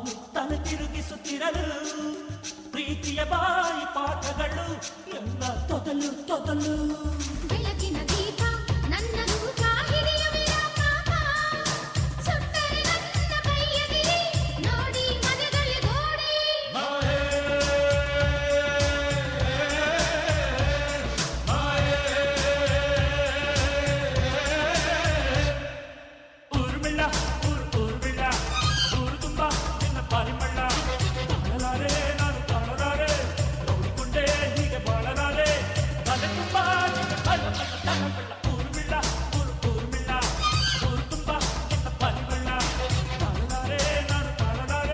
ಅವನು ತಿರುಗಿಸುತ್ತಿರಲು ಪ್ರೀತಿಯ ಬಾಯಿ ಪಾಠಗಳು ಎಲ್ಲ ತೊದಲು ತೊದಲು.